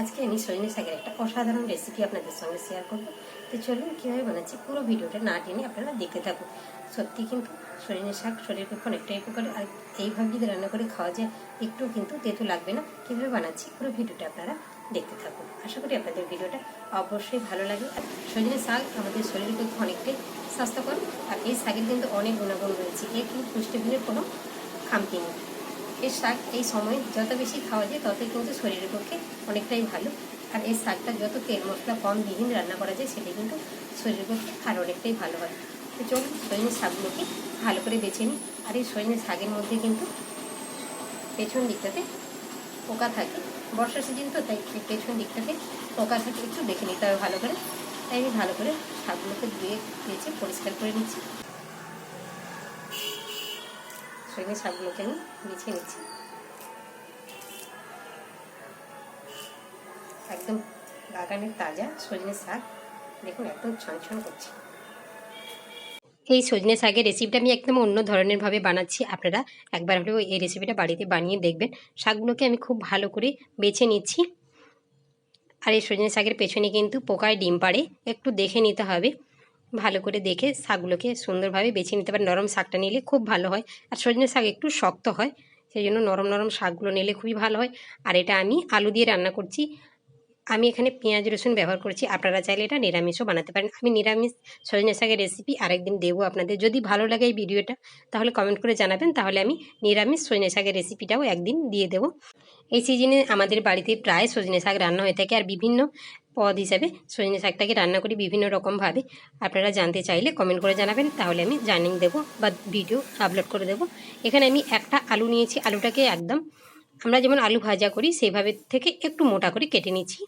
আজকে আমি সজনে শাকের একটা অসাধারণ রেসিপি আপনাদের সঙ্গে শেয়ার করব। তো চলুন কীভাবে বানাচ্ছি, পুরো ভিডিওটা না টেনে আপনারা দেখতে থাকুন। সত্যি কিন্তু সজনে শাক শরীর পক্ষে অনেকটাই উপকার। আর এইভাবে যদি রান্না করে খাওয়া যায় একটু কিন্তু তেতো লাগবে না। কীভাবে বানাচ্ছি, পুরো ভিডিওটা আপনারা দেখতে থাকুন। আশা করি আপনাদের ভিডিওটা অবশ্যই ভালো লাগে আর সজনে শাক আমাদের শরীরের পক্ষে অনেকটাই স্বাস্থ্যকর। আর এই শাকের কিন্তু অনেক গুণাগুণ রয়েছে। এর কিন্তু পুষ্টিগুণের কোনো খামতি নেই। এই শাক এই সময় যত বেশি খাওয়া যায়, ততই কিন্তু শরীরের পক্ষে অনেকটাই ভালো। আর এই শাকটা যত তেল মশলা কম বিহীন রান্না করা যায় সেটা কিন্তু শরীরের পক্ষে আর অনেকটাই ভালো হয়। তো চলুন সজনে শাকগুলোকে ভালো করে বেছে নিই। আর এই সজনে শাকের মধ্যে কিন্তু পেছন দিকটাতে পোকা থাকে। বর্ষা সিজন তো, তাই পেছন দিকটাতে পোকা থাকে, একটু দেখে নিতে হবে ভালো করে। তাই আমি ভালো করে শাকগুলোকে ধুয়ে, বেছে পরিষ্কার করে নিচ্ছি। সজনে শাকগুলোকে আমি বেছে নিচ্ছি। একদম বাগানের তাজা সজনে শাক। দেখুন, একদম ছনছন করছে। এই সজনে শাকের রেসিপিটা আমি একদম অন্য ধরনের ভাবে বানাচ্ছি। আপনারা একবার হলেও এই রেসিপিটা বাড়িতে বানিয়ে দেখবেন। শাকগুলোকে আমি খুব ভালো করে বেছে নিচ্ছি। আর এই সজনে শাকের পেছনে কিন্তু পোকায় ডিম পাড়ে, একটু দেখে নিতে হবে। ভালো করে দেখে শাকগুলোকে সুন্দরভাবে বেছে নিতে পারেন নরম শাকটা নিলে খুব ভালো হয়। আর সজনে শাক একটু শক্ত হয়, সেই জন্য নরম নরম শাকগুলো নিলে খুবই ভালো হয়। আর এটা আমি আলু দিয়ে রান্না করছি। আমি এখানে পেঁয়াজ, রসুন ব্যবহার করছি। আপনারা চাইলে এটা নিরামিষও বানাতে পারেন। আমি নিরামিষ সজনে শাকের রেসিপি আরেকদিন দেবো আপনাদের। যদি ভালো লাগে এই ভিডিওটা, তাহলে কমেন্ট করে জানাবেন। তাহলে আমি নিরামিষ সজনে শাকের রেসিপিটাও একদিন দিয়ে দেবো। এই সিজনে আমাদের বাড়িতে প্রায় সজনে শাক রান্না হয়ে থাকে। আর বিভিন্ন পদ হিসাবে সজনে শাকটাকে রান্না করি বিভিন্ন রকমভাবে। আপনারা জানতে চাইলে কমেন্ট করে জানাবেন, তাহলে আমি জানিয়ে দেবো বা ভিডিও আপলোড করে দেবো। এখানে আমি একটা আলু নিয়েছি, আলুটাকে একদম আমরা যেমন আলু ভাজা করি, সেইভাবে থেকে একটু মোটা করে কেটে নিচ্ছি।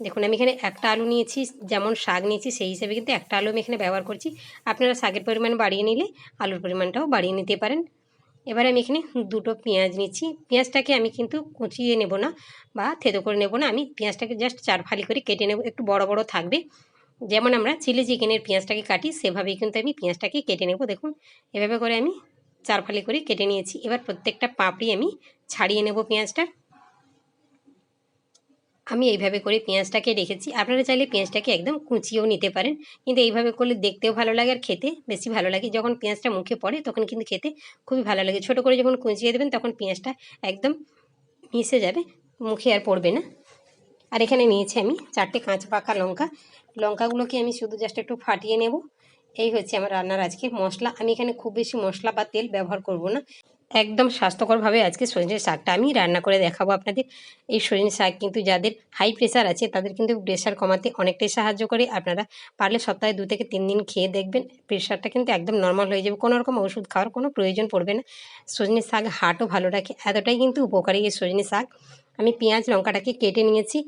দেখুন, আমি এখানে একটা আলু নিয়েছি, যেমন শাক নিয়েছি, সেই হিসেবে কিন্তু একটা আলু আমি এখানে ব্যবহার করছি। আপনারা শাকের পরিমাণ বাড়িয়ে নিলে আলুর পরিমাণটাও বাড়িয়ে নিতে পারেন। এবার আমি এখানে দুটো পেঁয়াজ নিচ্ছি। পেঁয়াজটাকে আমি কিন্তু কুচিয়ে নেব না বা থেতো করে নেব না। আমি পেঁয়াজটাকে জাস্ট চার ফালি করে কেটে নেব। একটু বড় বড় থাকবে। যেমন আমরা চিলি চিকেনের পেঁয়াজটাকে কাটি, সেভাবেই কিন্তু আমি পেঁয়াজটাকে কেটে নেব। দেখুন, এভাবে করে আমি চার ফালি করে কেটে নিয়েছি। এবার প্রত্যেকটা পাপড়ি আমি ছাড়িয়ে নেব পেঁয়াজটা। আমি এইভাবে করে পেঁয়াজটাকে রেখেছি। আপনারা চাইলে পেঁয়াজটাকে একদম কুচিয়েও নিতে পারেন। কিন্তু এইভাবে করলে দেখতেও ভালো লাগে আর খেতে বেশি ভালো লাগে। যখন পেঁয়াজটা মুখে পড়ে তখন কিন্তু খেতে খুবই ভালো লাগে। ছোট করে যখন কুচিয়ে দেবেন তখন পেঁয়াজটা একদম মিশে যাবে, মুখে আর পড়বে না। আর এখানে নিয়েছি আমি চারটে কাঁচা পাকা লঙ্কা। লঙ্কাগুলোকে আমি শুধু জাস্ট একটু ফাটিয়ে নেব। এই হচ্ছে আমার রান্নার আজকে মশলা। আমি এখানে খুব বেশি মশলা বা তেল ব্যবহার করব না। একদম স্বাস্থ্যকরভাবে আজকে সজনে শাকটা আমি রান্না করে দেখাবো আপনাদের। এই সজনে শাক কিন্তু যাদের হাই প্রেশার আছে, তাদের কিন্তু প্রেশার কমাতে অনেকটাই সাহায্য করে। আপনারা পারলে সপ্তাহে দু থেকে তিন দিন খেয়ে দেখবেন প্রেশারটা কিন্তু একদম নর্মাল হয়ে যাবে। কোনো রকম ওষুধ খাওয়ার কোনো প্রয়োজন পড়বে না। সজনে শাক হাটও ভালো রাখে। এতটাই কিন্তু উপকারী এই সজনে শাক। আমি পেঁয়াজ, লঙ্কাটাকে কেটে নিয়েছি।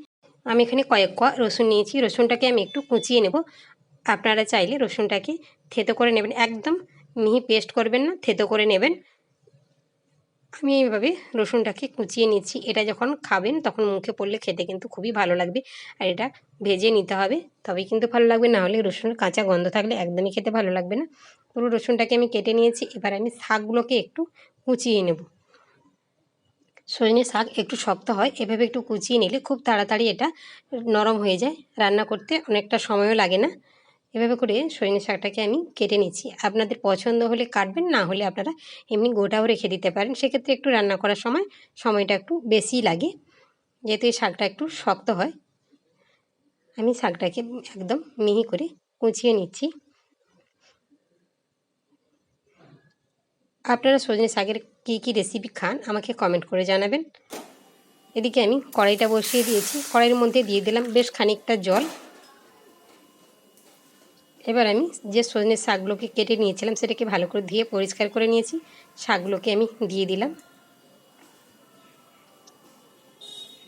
আমি এখানে কয়েক ক রসুন নিয়েছি। রসুনটাকে আমি একটু কুচিয়ে নেব। আপনারা চাইলে রসুনটাকে থেতো করে নেবেন। একদম মিহি পেস্ট করবেন না, থেতো করে নেবেন। আমি এইভাবে রসুনটাকে কুচিয়ে নিচ্ছি। এটা যখন খাবেন তখন মুখে পড়লে খেতে কিন্তু খুবই ভালো লাগবে। আর এটা ভেজে নিতে হবে, তবেই কিন্তু ভালো লাগবে। না হলে রসুনের কাঁচা গন্ধ থাকলে একদমই খেতে ভালো লাগবে না। পুরো রসুনটাকে আমি কেটে নিয়েছি। এবার আমি শাকগুলোকে একটু কুচিয়ে নেব। সজনে শাক একটু শক্ত হয়, এভাবে একটু কুচিয়ে নিলে খুব তাড়াতাড়ি এটা নরম হয়ে যায়। রান্না করতে অনেকটা সময়ও লাগে না। এভাবে করে সজনে শাকটাকে আমি কেটে নিচ্ছি। আপনাদের পছন্দ হলে কাটবেন, না হলে আপনারা এমনি গোটাও রেখে দিতে পারেন। সেক্ষেত্রে একটু রান্না করার সময় সময়টা একটু বেশি লাগে। যেহেতু এই শাকটা একটু শক্ত হয়, আমি শাকটাকে একদম মিহি করে কুচিয়ে নিচ্ছি। আপনারা সজনে শাকের কী কী রেসিপি খান, আমাকে কমেন্ট করে জানাবেন। এদিকে আমি কড়াইটা বসিয়ে দিয়েছি। কড়াইয়ের মধ্যে দিয়ে দিলাম বেশ খানিকটা জল। এবার আমি যে সজনের শাকগুলোকে কেটে নিয়েছিলাম সেটাকে ভালো করে ধুয়ে পরিষ্কার করে নিয়েছি। শাকগুলোকে আমি দিয়ে দিলাম।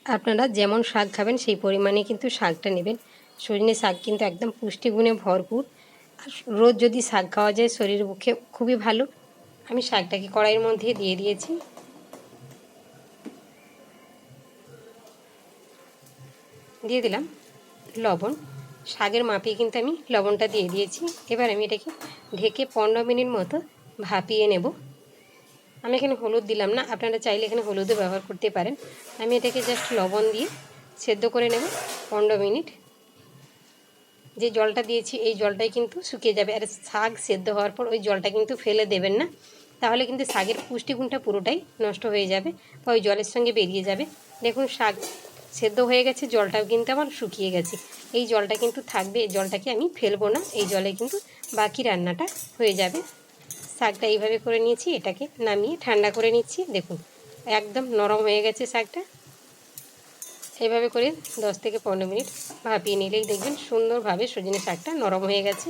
আপনারা যেমন শাক খাবেন সেই পরিমাণে কিন্তু শাকটা নেবেন। সজনে শাক কিন্তু একদম পুষ্টিগুণে ভরপুর। আর রোজ যদি শাক খাওয়া যায় শরীরের পক্ষে খুবই ভালো। আমি শাকটাকে কড়াইয়ের মধ্যে দিয়ে দিয়েছি। দিয়ে দিলাম লবণ। শাকের মাপিয়ে কিন্তু আমি লবণটা দিয়ে দিয়েছি। এবার আমি এটাকে ঢেকে পনেরো মিনিট মতো ভাপিয়ে নেব। আমি এখানে হলুদ দিলাম না, আপনারা চাইলে এখানে হলুদও ব্যবহার করতে পারেন। আমি এটাকে জাস্ট লবণ দিয়ে সেদ্ধ করে নেব পনেরো মিনিট। যে জলটা দিয়েছি, এই জলটাই কিন্তু শুকিয়ে যাবে। আর শাক সেদ্ধ হওয়ার পর ওই জলটা কিন্তু ফেলে দেবেন না। তাহলে কিন্তু শাকের পুষ্টিগুণটা পুরোটাই নষ্ট হয়ে যাবে বা ওই জলের সঙ্গে বেরিয়ে যাবে। দেখুন, শাক সেদ্ধ হয়ে গেছে, জলটাও কিন্তু আমার শুকিয়ে গেছে। এই জলটা কিন্তু থাকবে, এই জলটাকে আমি ফেলব না, এই জলে কিন্তু বাকি রান্নাটা হয়ে যাবে। শাকটা এইভাবে করে নিয়েছি, এটাকে নামিয়ে ঠান্ডা করে নিচ্ছি, দেখুন, একদম নরম হয়ে গেছে শাকটা। এইভাবে করে দশ থেকে পনেরো মিনিট ভাপিয়ে নিলেই দেখবেন সুন্দরভাবে সজনে শাকটা নরম হয়ে গেছে।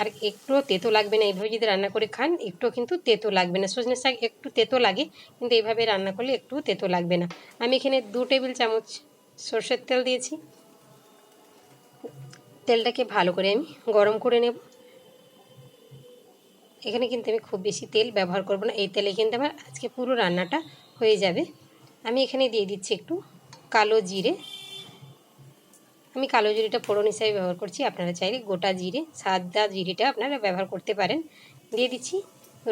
আর একটুও তেতো লাগবে না, এইভাবে যদি রান্না করে খান, একটুও কিন্তু তেতো লাগবে না। সজনে শাক একটু তেতো লাগে, কিন্তু এইভাবে রান্না করলে একটু তেতো লাগবে না। আমি এখানে দু টেবিল চামচ সর্ষের তেল দিয়েছি। তেলটাকে ভালো করে আমি গরম করে নেব। এখানে কিন্তু আমি খুব বেশি তেল ব্যবহার করব না, এই তেলে কিন্তু আমার আজকে পুরো রান্নাটা হয়ে যাবে। আমি এখানে দিয়ে দিচ্ছি একটু কালো জিরে। আমি কালো জিরেটা ফোড়ন হিসাবে ব্যবহার করছি। আপনারা চাইলে গোটা জিরে, সাদা জিরেটা আপনারা ব্যবহার করতে পারেন। দিয়ে দিচ্ছি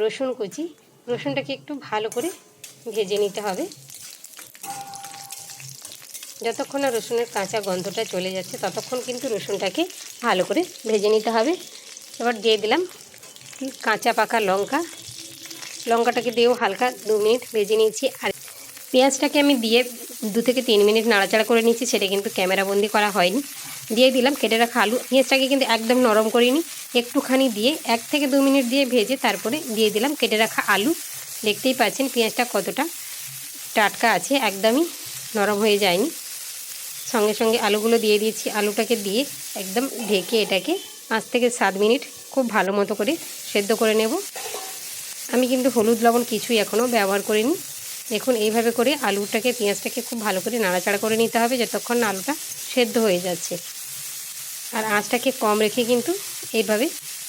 রসুন কুচি। রসুনটাকে একটু ভালো করে ভেজে নিতে হবে। যতক্ষণ না রসুনের কাঁচা গন্ধটা চলে যাচ্ছে, ততক্ষণ কিন্তু রসুনটাকে ভালো করে ভেজে নিতে হবে। এবার দিয়ে দিলাম কাঁচা পাকা লঙ্কা। লঙ্কাটাকে দিয়েও হালকা দু মিনিট ভেজে নিয়েছি। আর পেঁয়াজটাকে আমি দিয়ে দু থেকে তিন মিনিট নাড়াচাড়া করে নিচ্ছি সেটা কিন্তু ক্যামেরাবন্দি করা হয়নি। দিয়ে দিলাম কেটে রাখা আলু। পেঁয়াজটাকে কিন্তু একদম নরম করিনি। একটুখানি দিয়ে, এক থেকে দু মিনিট দিয়ে ভেজে তারপরে দিয়ে দিলাম কেটে রাখা আলু। দেখতেই পাচ্ছেন পেঁয়াজটা কতটা টাটকা আছে, একদমই নরম হয়ে যায়নি। সঙ্গে সঙ্গে আলুগুলো দিয়ে দিয়েছি। আলুটাকে দিয়ে একদম ঢেকে এটাকে পাঁচ থেকে সাত মিনিট খুব ভালো মতো করে সেদ্ধ করে নেব। আমি কিন্তু হলুদ লবণ কিছুই এখনও ব্যবহার করিনি। দেখুন, এইভাবে করে আলুটাকে, পেঁয়াজটাকে খুব ভালো করে নাড়াচাড়া করে নিতে হবে যতক্ষণ না আলুটা সেদ্ধ হয়ে যাচ্ছে। আর আঁচটাকে কম রেখে কিন্তু এইভাবে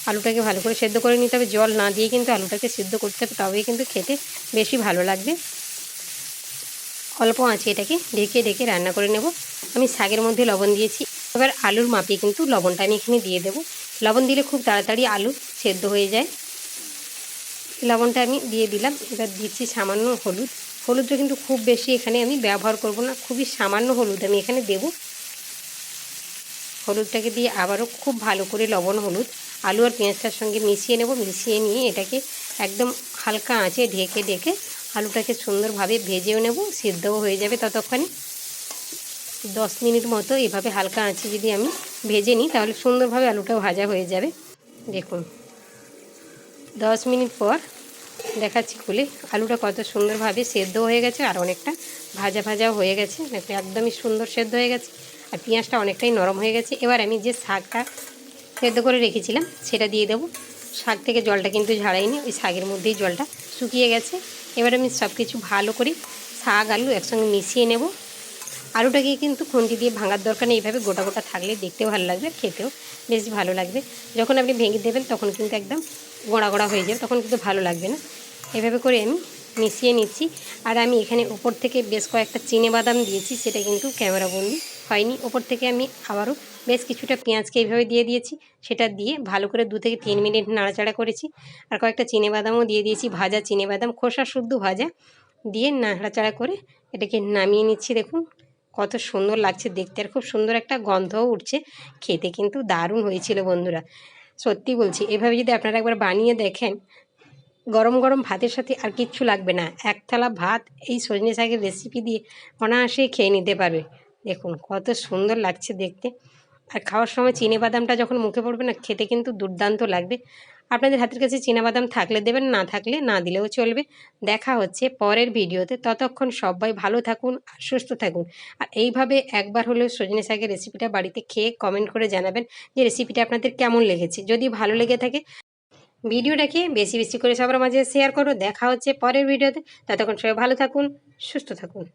আলুটাকে ভালো করে সেদ্ধ করে নিতে হবে। জল না দিয়ে কিন্তু আলুটাকে সেদ্ধ করতে হবে, তবেই কিন্তু খেতে বেশি ভালো লাগবে। অল্প আঁচে এটাকে ঢেকে ঢেকে রান্না করে নেব। আমি শাকের মধ্যে লবণ দিয়েছি। এবার আলুর মাপিয়ে কিন্তু লবণটা আমি এখানে দিয়ে দেবো। লবণ দিলে খুব তাড়াতাড়ি আলু সেদ্ধ হয়ে যায়। লবণটা আমি দিয়ে দিলাম। এবার দিচ্ছি সামান্য হলুদ। হলুদটা কিন্তু খুব বেশি এখানে আমি ব্যবহার করব না, খুবই সামান্য হলুদ আমি এখানে দেব। হলুদটাকে দিয়ে আবারও খুব ভালো করে লবণ হলুদ, আলু আর পেঁয়াজটার সঙ্গে মিশিয়ে নেব, মিশিয়ে নিয়ে এটাকে একদম হালকা আঁচে ঢেকে ঢেকে আলুটাকে সুন্দরভাবে ভেজেও নেব, সিদ্ধও হয়ে যাবে ততক্ষণে। দশ মিনিট মতো এভাবে হালকা আঁচে যদি আমি ভেজে নিই তাহলে সুন্দরভাবে আলুটা ভাজা হয়ে যাবে। দেখুন, দশ মিনিট পর দেখাচ্ছি খুলে। আলুটা কত সুন্দরভাবে সেদ্ধ হয়ে গেছে আর অনেকটা ভাজা ভাজাও হয়ে গেছে। একদমই সুন্দর সেদ্ধ হয়ে গেছে। আর পেঁয়াজটা অনেকটাই নরম হয়ে গেছে। এবার আমি যে শাকটা সেদ্ধ করে রেখেছিলাম, সেটা দিয়ে দেবো। শাক থেকে জলটা কিন্তু ঝাড়াইনি, ওই শাকের মধ্যেই জলটা শুকিয়ে গেছে। এবার আমি সব কিছু ভালো করে শাক, আলু একসঙ্গে মিশিয়ে নেব। আলুটাকে কিন্তু খুন্তি দিয়ে ভাঙার দরকার নেই। এইভাবে গোটা গোটা থাকলে দেখতেও ভালো লাগবে, খেতেও বেশ ভালো লাগবে। যখন আপনি ভেঙে দেবেন তখন কিন্তু একদম গোড়া গোড়া হয়ে যাবে, তখন কিন্তু ভালো লাগবে না। এভাবে করে আমি মিশিয়ে নিচ্ছি। আর আমি এখানে উপর থেকে বেশ কয়েকটা চিনে বাদাম দিয়েছি, সেটা কিন্তু ক্যামেরাবন্দি হয়নি। ওপর থেকে আমি আবারও বেশ কিছুটা পেঁয়াজকে এইভাবে দিয়ে দিয়েছি। সেটা দিয়ে ভালো করে দু থেকে তিন মিনিট নাড়াচাড়া করেছি। আর কয়েকটা চিনে বাদামও দিয়ে দিয়েছি, ভাজা চিনে বাদাম, খোসা শুদ্ধ ভাজা দিয়ে নাড়াচাড়া করে এটাকে নামিয়ে নিচ্ছি, দেখুন। কত সুন্দর লাগছে দেখতে আর খুব সুন্দর একটা গন্ধও উঠছে। খেতে কিন্তু দারুণ হয়েছিল বন্ধুরা। সত্যি বলছি, এভাবে যদি আপনারা একবার বানিয়ে দেখেন, গরম গরম ভাতের সাথে আর কিচ্ছু লাগবে না। এক থালা ভাত, এই সজনে শাকের রেসিপি দিয়ে অনায়াসে খেয়ে নিতে পারবে। দেখুন, কত সুন্দর লাগছে দেখতে। আর খাওয়ার সময় চিনে বাদামটা যখন মুখে পড়বে না, খেতে কিন্তু দুর্দান্ত লাগবে। আপনাদের হাতের কাছে বাদাম থাকলে দেবেন, না থাকলে না দিলেও চলবে। দেখা হচ্ছে পরের ভিডিওতে। ততক্ষণ সবাই ভালো থাকুন আর সুস্থ থাকুন। আর এইভাবে একবার হলেও সজনে শাকের রেসিপিটা বাড়িতে খেয়ে কমেন্ট করে জানাবেন যে রেসিপিটা আপনাদের কেমন লেগেছে। যদি ভালো লেগে থাকে, ভিডিওটাকে বেশি বেশি করে সবার মাঝে শেয়ার করো। দেখা হচ্ছে পরের ভিডিওতে। ততক্ষণ সবাই ভালো থাকুন, সুস্থ থাকুন।